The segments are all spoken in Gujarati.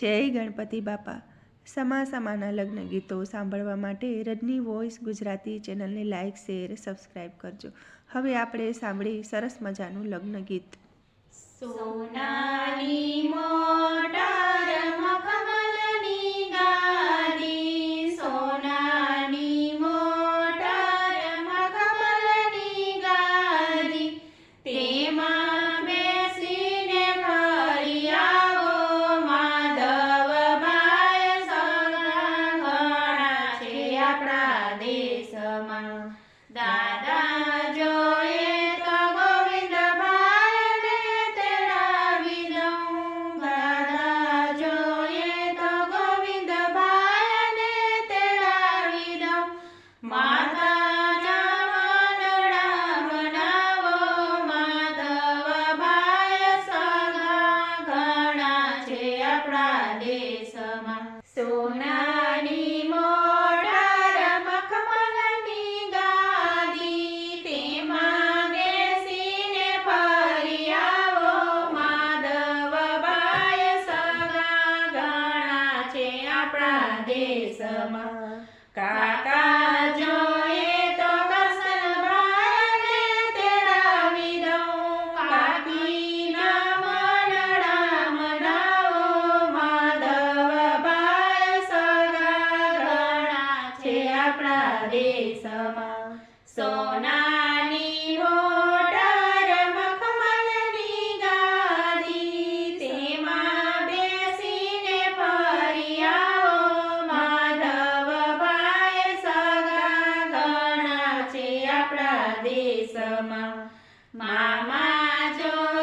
જય ગણપતિ બાપા. સમા સમાના લગ્ન ગીતો સાંભળવા માટે રજની વોઇસ ગુજરાતી ચેનલને લાઇક શેર સબસ્ક્રાઈબ કરજો. હવે આપણે સાંભળી સરસ મજાનું લગ્ન ગીત. સોનાની માતાના મંડળા બનાવો માધવભાઈ સગા ઘણા છે આપણા દેશમાં સોનાની મોટર મખમલની ગાદી, તેમાં બેસીને ફરી આવો માધવભાઈ સગા ઘણા છે આપણા દેશમાં. કાકા જોઈએ તો કરસનભાઈને તેડાવી દઉં કાકીના મંડળા મનાવો માધવભાઈ સગા ઘણા છે આપણા દેશમાં સોનાની મોટર મામા. જોઈએ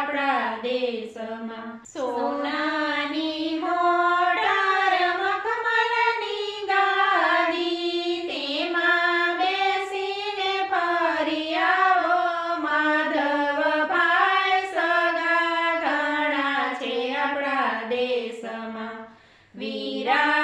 આપણા દેશમાં સોનાની તેમાં બેસીને ફરી આવો માધવભાઈ સગા ઘણા છે આપણા દેશમાં. વીરા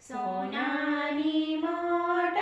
સોનાની મોટ